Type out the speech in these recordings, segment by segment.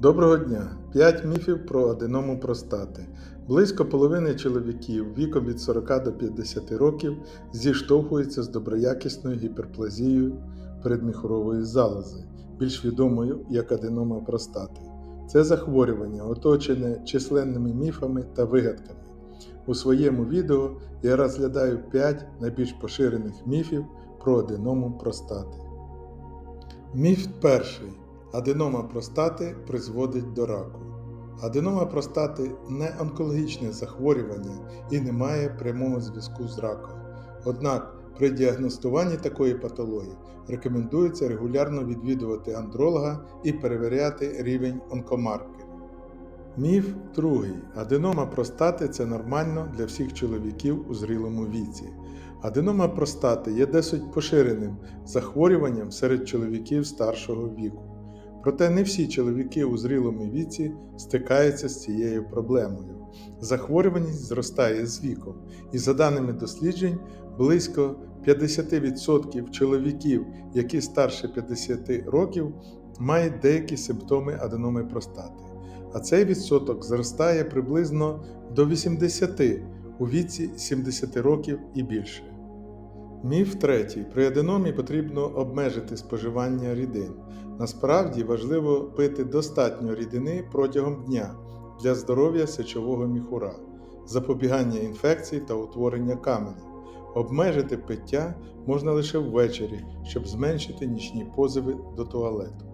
Доброго дня! 5 міфів про аденому простати. Близько половини чоловіків віком від 40 до 50 років зіштовхуються з доброякісною гіперплазією передміхурової залози, більш відомою як аденома простати. Це захворювання, оточене численними міфами та вигадками. У своєму відео я розглядаю 5 найбільш поширених міфів про аденому простати. Міф перший. Аденома простати призводить до раку. Аденома простати не онкологічне захворювання і не має прямого зв'язку з раком. Однак при діагностуванні такої патології рекомендується регулярно відвідувати андролога і перевіряти рівень онкомаркерів. Міф другий. Аденома простати це нормально для всіх чоловіків у зрілому віці. Аденома простати є досить поширеним захворюванням серед чоловіків старшого віку. Проте не всі чоловіки у зрілому віці стикаються з цією проблемою. Захворюваність зростає з віком, і за даними досліджень, близько 50% чоловіків, які старше 50 років, мають деякі симптоми аденоми простати. А цей відсоток зростає приблизно до 80 у віці 70 років і більше. Міф третій. При аденомі потрібно обмежити споживання рідин. Насправді важливо пити достатньо рідини протягом дня для здоров'я сечового міхура, запобігання інфекцій та утворення каменів. Обмежити пиття можна лише ввечері, щоб зменшити нічні позиви до туалету.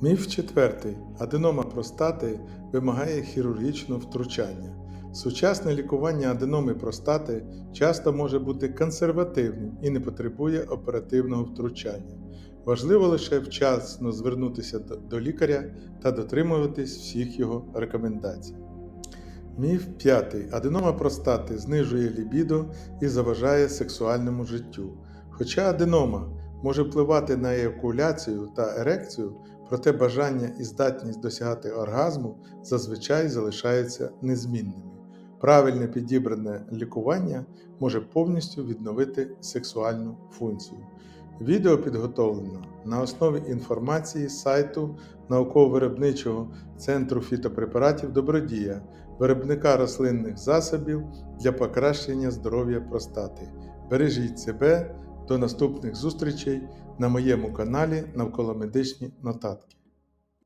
Міф четвертий. Аденома простати вимагає хірургічного втручання. Сучасне лікування аденоми простати часто може бути консервативним і не потребує оперативного втручання. Важливо лише вчасно звернутися до- лікаря та дотримуватись всіх його рекомендацій. Міф п'ятий. Аденома простати знижує лібідо і заважає сексуальному життю. Хоча аденома може впливати на еякуляцію та ерекцію, проте бажання і здатність досягати оргазму зазвичай залишаються незмінними. Правильне підібране лікування може повністю відновити сексуальну функцію. Відео підготовлено на основі інформації з сайту науково-виробничого центру фітопрепаратів Добродія, виробника рослинних засобів для покращення здоров'я простати. Бережіть себе, до наступних зустрічей на моєму каналі Навколомедичні нотатки.